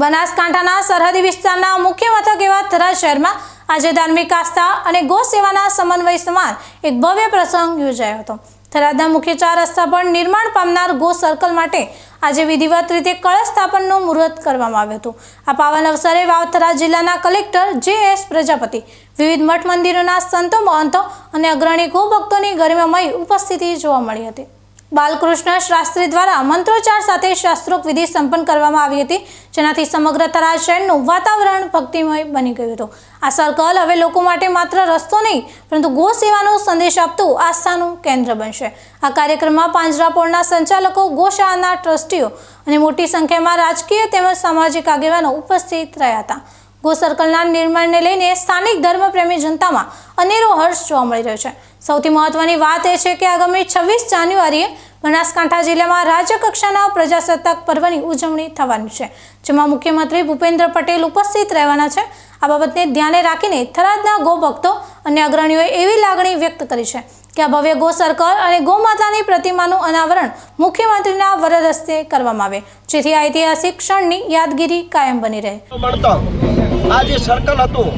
બનાસકાંઠાના સરહદી વિસ્તારના મુખ્ય મથક એવા થરાદ શહેરમાં આજે ધાર્મિક આસ્થા અને ગો સેવાના સમન્વય સમાન એક ભવ્ય પ્રસંગ યોજાયો હતો. થરાદના મુખ્ય ચાર રસ્તા પર નિર્માણ પામનાર ગો સર્કલ માટે આજે વિધિવત રીતે કળશ સ્થાપનનું મુહૂર્ત કરવામાં આવ્યું હતું. આ પાવન અવસરે વાવથરા જિલ્લાના કલેક્ટર જે એસ પ્રજાપતિ, વિવિધ મઠ મંદિરોના સંતો, મહંતો અને અગ્રણી ગો ભક્તોની ગરિમામય ઉપસ્થિતિ જોવા મળી હતી. બાલકૃષ્ણ શાસ્ત્રી દ્વારા મંત્રોચ્ચાર સાથે શાસ્ત્રોક્ત વિધિ સંપન્ન કરવામાં આવી હતી. જેનાથી સમગ્ર થરાદ શહેરનું વાતાવરણ ભક્તિમય બની ગયું હતું. આ સર્કલ હવે લોકો માટે માત્ર રસ્તો નહીં, પરંતુ ગો સેવાનો સંદેશ આપતું આસ્થાનું કેન્દ્ર બનશે. આ કાર્યક્રમમાં પાંજરાપોળના સંચાલકો, ગોશાળાના ટ્રસ્ટીઓ અને મોટી સંખ્યામાં રાજકીય તેમજ સામાજિક આગેવાનો ઉપસ્થિત રહ્યા હતા. ગો સર્કલના નિર્માણને લઈને સ્થાનિક ધર્મપ્રેમી જનતામાં અનેરો હર્ષ જોવા મળી રહ્યો છે. સૌથી મહત્વની વાત એ છે કે આગામી છવ્વીસ જાન્યુઆરીએ બનાસકાંઠા જિલ્લામાં રાજ્યકક્ષાના પ્રજાસત્તાક પર્વની ઉજવણી થવાની છે, જેમાં મુખ્યમંત્રી ભૂપેન્દ્ર પટેલ ઉપસ્થિત રહેવાના છે. આ બાબતને ધ્યાને રાખીને થરાદના ગો ભક્તો અને અગ્રણીઓએ એવી લાગણી વ્યક્ત કરી છે કે આ ભવ્ય ગો સર્કલ અને ગોમાતાની પ્રતિમાનું અનાવરણ મુખ્યમંત્રીના વરદ હસ્તે કરવામાં આવે, જેથી ઐતિહાસિક ક્ષણની યાદગીરી કાયમ બની રહે. આ જે સર્કલ હતું,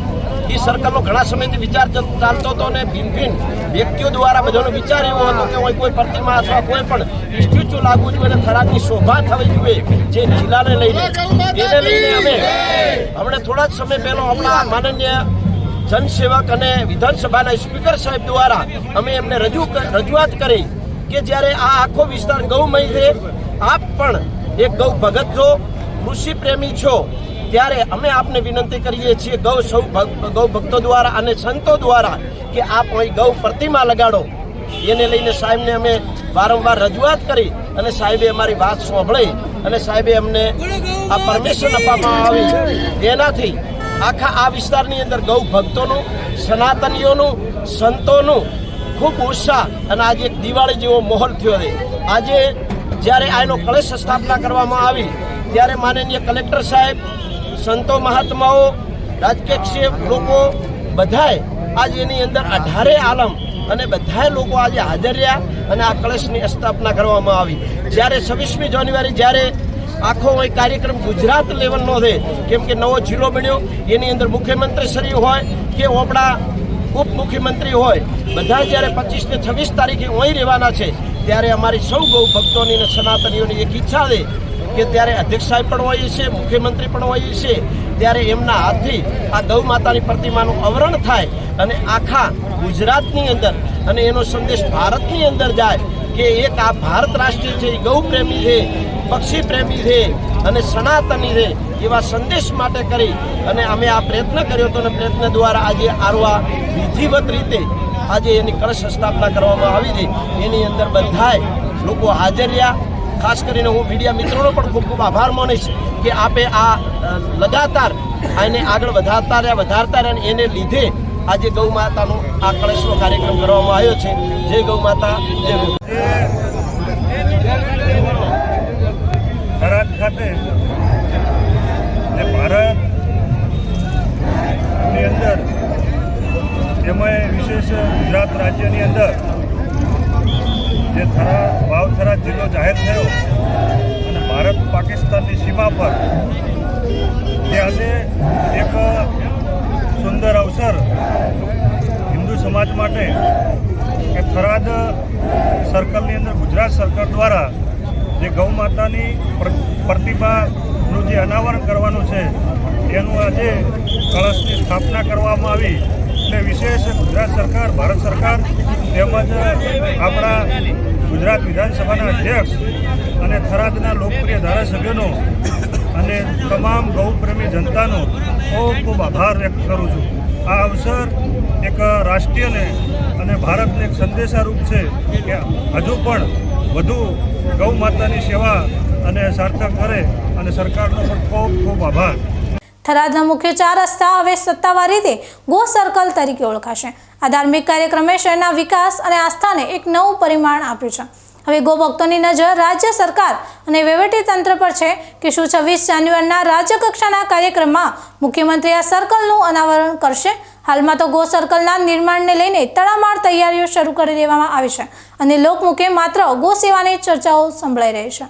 એ સર્કલનો ઘણા સમયથી વિચાર ચાલતો હતો અને ભિન્ન ભિન્ન વ્યક્તિઓ દ્વારા બધાનો વિચાર એવો હતો કે હોય કોઈ પ્રતિમા અથવા કોઈ પણ સ્ટેચ્યુ લાગવું જોઈએ અને થરાદની શોભા થવી જોઈએ જે જિલ્લાને લઈને. એને લઈને અમે હમણે થોડા જ સમય પહેલો આપણા માનનીય જનસેવક અને વિધાનસભાના સ્પીકર સાહેબ દ્વારા અમે એમને રજૂ રજૂઆત કરી કે જ્યારે આ આખો વિસ્તાર ગૌમય છે આપ પણ એક ગૌ ભગત છો કૃષિ પ્રેમી છો ત્યારે અમે આપને વિનંતી કરીએ છીએ ગૌ સૌ ગૌ ભક્તો દ્વારા અને સંતો દ્વારા કે આપ અહીં ગૌ પ્રતિમા લગાડો. એને લઈને સાહેબને અમે વારંવાર રજૂઆત કરી અને સાહેબે અમારી વાત સાંભળી અને સાહેબે અમને આ પરમિશન આપવામાં આવી. એનાથી આખા આ વિસ્તારની અંદર ગૌ ભક્તોનું, સનાતનીઓનું, સંતોનું ખૂબ ઉત્સાહ અને આજે એક દિવાળી જેવો માહોલ થયો છે. આજે જ્યારે આનો કળશ સ્થાપના કરવામાં આવી, ત્યારે માનનીય કલેક્ટર સાહેબ સંતો મહાત્માઓ, રાજકીય લોકો બધાએ આજે એની અંદર અઢારે આલમ અને બધાએ લોકો આજે હાજર રહ્યા અને આ કળશની સ્થાપના કરવામાં આવી. જ્યારે છવ્વીસમી જાન્યુઆરી જ્યારે આખો એ કાર્યક્રમ ગુજરાત લેવલનો છે, કેમ કે નવો જિલ્લો બન્યો, એની અંદર મુખ્યમંત્રી શ્રી હોય કે આપણા ઉપમુખ્યમંત્રી હોય, બધા જ્યારે પચીસ ને છવ્વીસ તારીખે અહીં રહેવાના છે, ત્યારે અમારી સૌ ગૌ ભક્તોની અને સનાતનીઓની એક ઈચ્છા છે કે ત્યારે અધ્યક્ષ સાહેબ પણ હોઈએ છે મુખ્યમંત્રી પણ હોઈએ છે ત્યારે એમના હાથથી આ ગૌ માતાની પ્રતિમાનું અવરણ થાય અને આખા ગુજરાતની અંદર અને એનો સંદેશ ભારતની અંદર જાય કે એક આ ભારત રાષ્ટ્ર છે ગૌ પ્રેમી છે, પક્ષી પ્રેમી છે અને સનાતની છે, એવા સંદેશ માટે કરી અને અમે આ પ્રયત્ન કર્યો હતો અને પ્રયત્ન દ્વારા આજે આરવા વિધિવત રીતે આજે એની કળશ સ્થાપના કરવામાં આવી છે. એની અંદર બધાએ લોકો હાજર રહ્યા. ખાસ કરીને હું મીડિયા મિત્રોનો પણ ખૂબ ખૂબ આભાર માનીશ કે આપે આ લગાતાર એને આગળ વધારતા રહ્યા વધારતા રહ્યા એને લીધે આજે ગૌ માતાનો આ કળશનો કાર્યક્રમ કરવામાં આવ્યો છે. જય ગૌ માતા, જય ગૌ. થરાદ ખાતે જે ભારતની અંદર એમાં વિશેષ ગુજરાત રાજ્યની અંદર જે થરા વાવથરા જિલ્લો જાહેર થયો અને ભારત પાકિસ્તાનની સીમા પર જે આજે એક સુંદર અવસર હિન્દુ સમાજ માટે કે થરાદ સર્કલની અંદર ગુજરાત સરકાર દ્વારા જે ગૌ માતાની પ્રતિભાનું જે અનાવરણ કરવાનું છે, એનું આજે કળશની સ્થાપના કરવામાં આવી. એટલે વિશેષ ગુજરાત સરકાર, ભારત સરકાર તેમજ આપણા ગુજરાત વિધાનસભાના અધ્યક્ષ અને થરાદના લોકપ્રિય ધારાસભ્યોનો અને તમામ ગૌપ્રેમી જનતાનો ખૂબ ખૂબ આભાર વ્યક્ત કરું છું. આ અવસર એક રાષ્ટ્રીયને અને ભારતને એક સંદેશારૂપ છે કે હજુ પણ વધુ ગૌ માતાની સેવા અને સાર્થક કરે અને સરકારનો પણ ખૂબ ખૂબ આભાર. થરાદના મુખ્ય ચાર રસ્તા હવે સત્તાવાર રીતે ગો સર્કલ તરીકે ઓળખાશે. આ ધાર્મિક કાર્યક્રમે શહેરના વિકાસ અને આસ્થાને એક નવું પરિમાણ આપ્યું છે. હવે ગો ભક્તોની નજર રાજ્ય સરકાર અને વહીવટી તંત્ર પર છે કે શું છવ્વીસ જાન્યુઆરીના રાજ્ય કક્ષાના કાર્યક્રમમાં મુખ્યમંત્રી આ સર્કલનું અનાવરણ કરશે? હાલમાં તો ગો સર્કલના નિર્માણને લઈને તડામાર તૈયારીઓ શરૂ કરી દેવામાં આવી છે અને લોકમુખે માત્ર ગો સેવાની ચર્ચાઓ સંભળાઈ રહી છે.